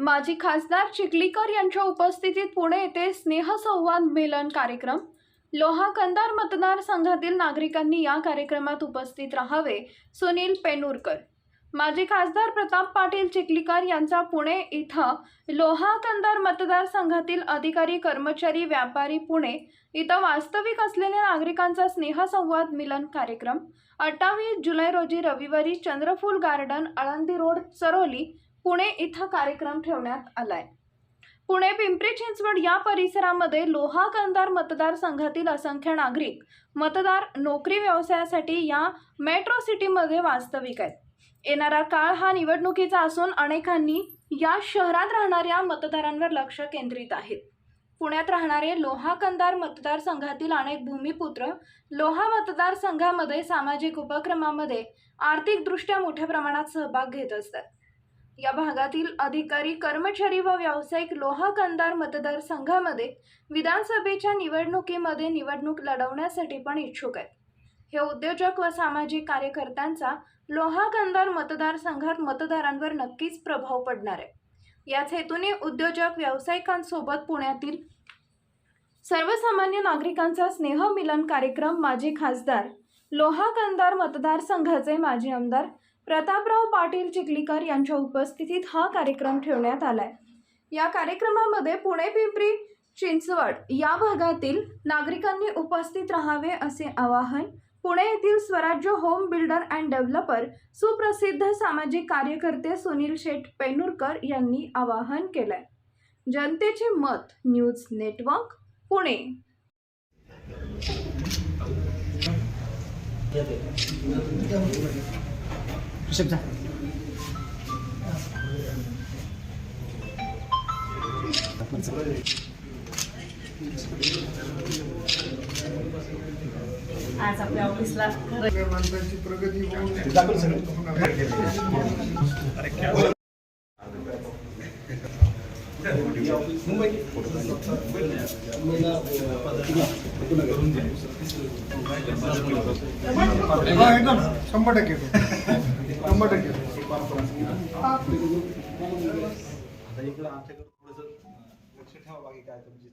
माजी खासदार चिखलीकर यांच्या उपस्थितीत पुणे येथे स्नेहसंवाद मिलन कार्यक्रम. लोहा कंदार मतदारसंघातील नागरिकांनी या कार्यक्रमात उपस्थित राहावे सुनील पेनूरकर. माजी खासदार प्रताप पाटील चिखलीकर यांचा पुणे इथं लोहा कंदार मतदारसंघातील अधिकारी कर्मचारी व्यापारी पुणे इथं वास्तविक असलेल्या नागरिकांचा स्नेहसंवाद मिलन कार्यक्रम. अठ्ठावीस जुलै रोजी रविवारी चंद्रफूल गार्डन आळंदी रोड चरोली पुणे इथं कार्यक्रम ठेवण्यात आलाय. पुणे पिंपरी चिंचवड या परिसरामध्ये लोहा कंदार मतदारसंघातील असंख्य नागरिक मतदार नोकरी व्यवसायासाठी या मेट्रो सिटीमध्ये वास्तविक आहेत. येणारा काळ हा निवडणुकीचा असून अनेकांनी या शहरात राहणाऱ्या मतदारांवर लक्ष केंद्रित आहेत पुण्यात राहणारे लोहा कंदार मतदारसंघातील अनेक भूमिपुत्र लोहा मतदारसंघामध्ये सामाजिक उपक्रमामध्ये आर्थिकदृष्ट्या मोठ्या प्रमाणात सहभाग घेत असतात. या भागातील अधिकारी कर्मचारी व व्यावसायिक लोहा कंदार मतदारसंघामध्ये विधानसभेच्या निवडणुकीमध्ये निवडणूक लढवण्यासाठी पण इच्छुक आहेत. हे उद्योजक व सामाजिक कार्यकर्त्यांचा लोहा कंदार मतदारसंघात मतदारांवर नक्कीच प्रभाव पडणार आहे. याच हेतूने उद्योजक व्यावसायिकांसोबत पुण्यातील सर्वसामान्य नागरिकांचा स्नेह मिलन कार्यक्रम माजी खासदार लोहा कंदार मतदारसंघाचे माजी आमदार प्रतापराव पाटील चिखलीकर यांच्या उपस्थितीत हा कार्यक्रम ठेवण्यात आलाय. या कार्यक्रमामध्ये पुणे पिंपरी चिंचवड या भागातील नागरिकांनी उपस्थित राहावे असे आवाहन पुणे येथील स्वराज्य होम बिल्डर अँड डेव्हलपर सुप्रसिद्ध सामाजिक कार्यकर्ते सुनील शेठ पेनूरकर यांनी आवाहन केलंय. जनतेचे मत न्यूज नेटवर्क पुणे. शिकजा आज आपल्या ऑफिसला माणसाची प्रगती होऊन एकदम शंभर टक्के शंभर टक्के आता इकडं आमच्याकडे थोडंसं लक्ष ठेवा बाकी काय तुमची